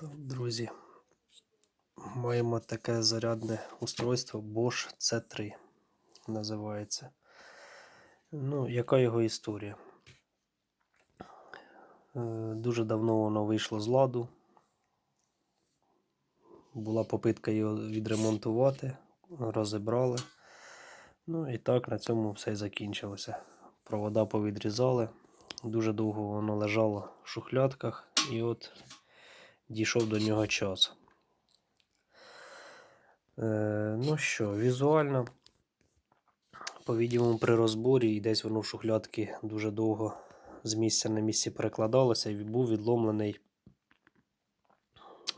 Так, друзі, маємо таке зарядне устройство Bosch C3 називається. Ну, яка його історія? Е, Дуже давно воно вийшло з ладу. Була попитка його відремонтувати, розібрали. Ну і так на цьому все і закінчилося. Провода повідрізали. Дуже довго воно лежало в шухлядках, і от дійшов до нього час. Е, ну що, візуально, по-відомому, при розборі і десь воно в шухлядки дуже довго з місця на місці перекладалося і був відломлений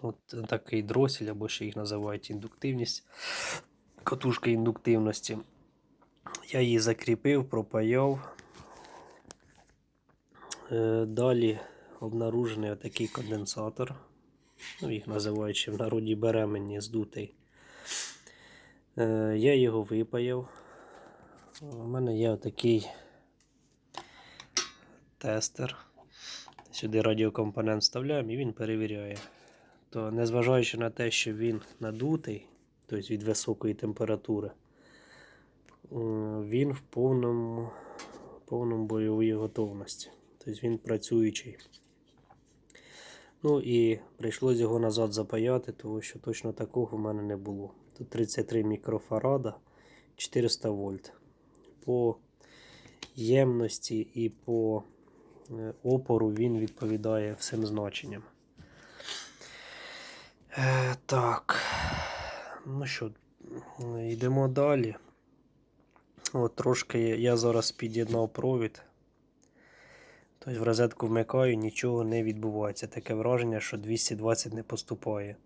от такий дросель, або ще їх називають індуктивність, катушка індуктивності. Я її закріпив, пропаяв. Е, Далі обнаружений отакий конденсатор. Ну, їх називають ще в народі беременні здутий. Е, Я його випаяв. У мене є отакий тестер. Сюди радіокомпонент вставляємо і він перевіряє. То незважаючи на те, що він надутий, тобто від високої температури, е, він в повному, повному бойовій готовності. Тобто він працюючий. Ну і прийшлось його назад запаяти, тому що точно такого в мене не було. Тут 33 мікрофарада, 400 вольт. По ємності і по е, опору він відповідає всім значенням. Е, так. Ну що, йдемо далі. От трошки я зараз під'єднав провід. Тобто в розетку вмикаю, нічого не відбувається. Таке враження, що 220 не поступає.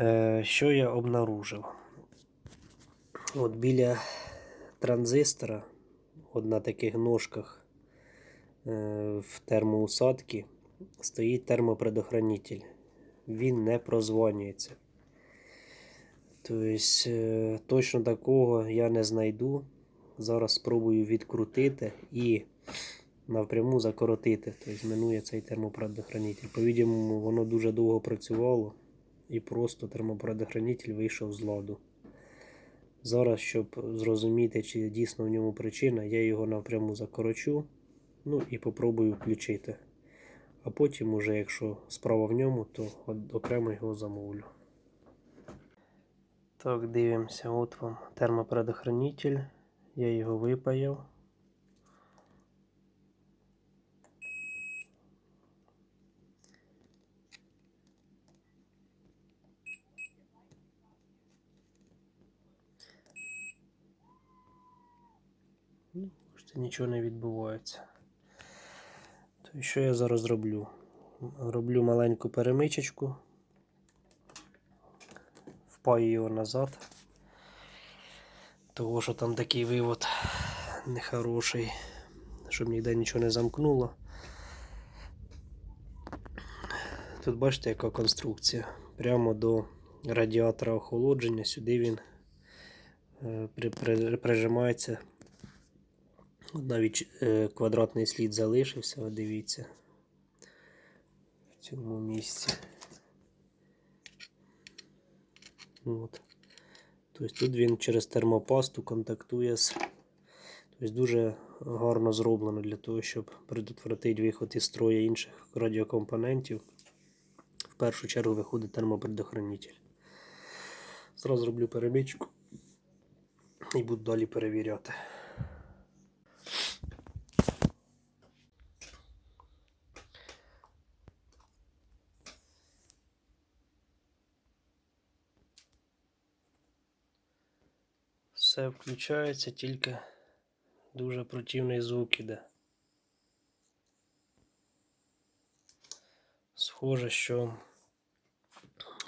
Е, що я обнаружив? От біля транзистора, от на таких ножках е, в термоусадці стоїть термопредохранитель. Він не прозванюється. Тобто, е, точно такого я не знайду. Зараз спробую відкрутити і напряму закоротити. Тобто минує цей термопредохранитель. По-відомому, воно дуже довго працювало і просто термопредохранитель вийшов з ладу. Зараз, щоб зрозуміти, чи дійсно в ньому причина, я його напряму закорочу. Ну і попробую включити. А потім, уже, якщо справа в ньому, то окремо його замовлю. Так, дивимося, от вам термопредохранитель. Я його випаяв. Ну, нічого не відбувається. То що я зараз роблю? Роблю маленьку перемичечку, впаю його назад, того що там такий вивод нехороший, щоб ніде нічого не замкнуло. Тут бачите, яка конструкція. Прямо до радіатора охолодження, сюди він е, при, при, прижимається. Навіть е, квадратний слід залишився, дивіться. В цьому місці. От. Тобто тут він через термопасту контактує з. Тобто дуже гарно зроблено для того, щоб предотвратити виход із строя інших радіокомпонентів. В першу чергу виходить термопредохранитель. Зразу зроблю перемічку і буду далі перевіряти. Все включається, тільки дуже противний звук іде. Схоже, що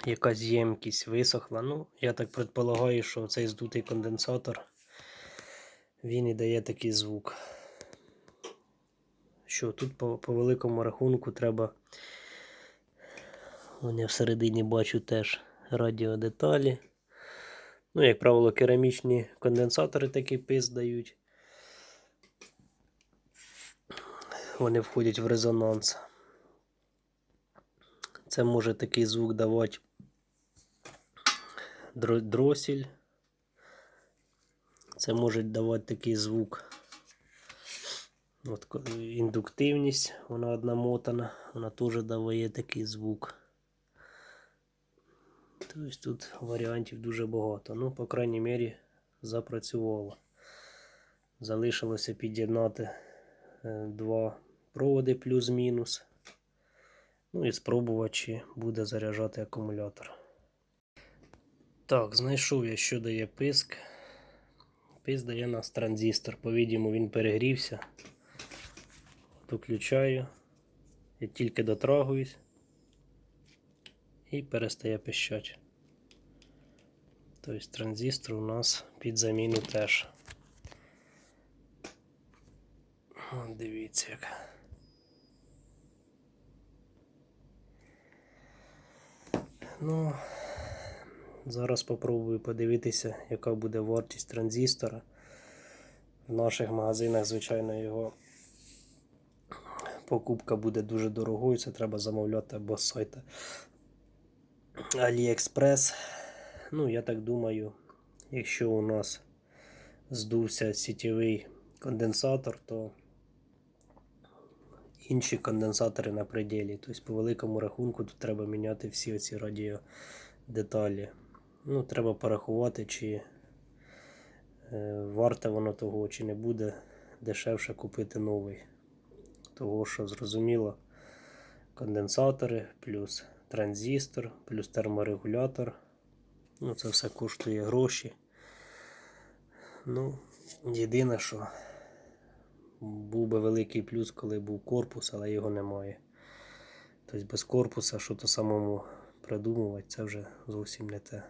якась ємкість висохла. Ну, я так предполагаю, що цей здутий конденсатор він і дає такий звук. Що тут по, по великому рахунку треба. Вон я всередині бачу теж радіодеталі. Ну, як правило, керамічні конденсатори такий пис дають. Вони входять в резонанс. Це може такий звук давати дросіль. Це може давати такий звук. От індуктивність, вона одна мотана, вона теж дає такий звук. Тобто тут варіантів дуже багато. Ну, по крайній мірі, запрацювало. Залишилося під'єднати е, два проводи плюс-мінус. Ну і спробувати, чи буде заряджати акумулятор. Так, знайшов я, що дає писк. Писк дає нас транзистор. По-відіму він перегрівся. От Включаю. Я тільки дотрагуюсь і перестає пищати. Тобто транзистор у нас під заміну теж. От дивіться як. Ну, зараз спробую подивитися, яка буде вартість транзистора. В наших магазинах, звичайно, його покупка буде дуже дорогою. Це треба замовляти або з сайта AliExpress. Ну, я так думаю, якщо у нас здувся сітєвий конденсатор, то інші конденсатори на пределі. Тобто, по великому рахунку, тут треба міняти всі оці радіодеталі. Ну, треба порахувати, чи е, варте воно того, чи не буде дешевше купити новий. Того, що зрозуміло, конденсатори, плюс транзистор, плюс терморегулятор. Ну, це все коштує гроші. Ну, єдине, що був би великий плюс, коли був корпус, але його немає. Тобто без корпуса, що то самому придумувати, це вже зовсім не те.